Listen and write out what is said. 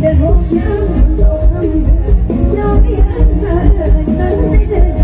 แต่ผมยังต้องทำเดิยอมไม่ยันเธอเธอไม่เจอ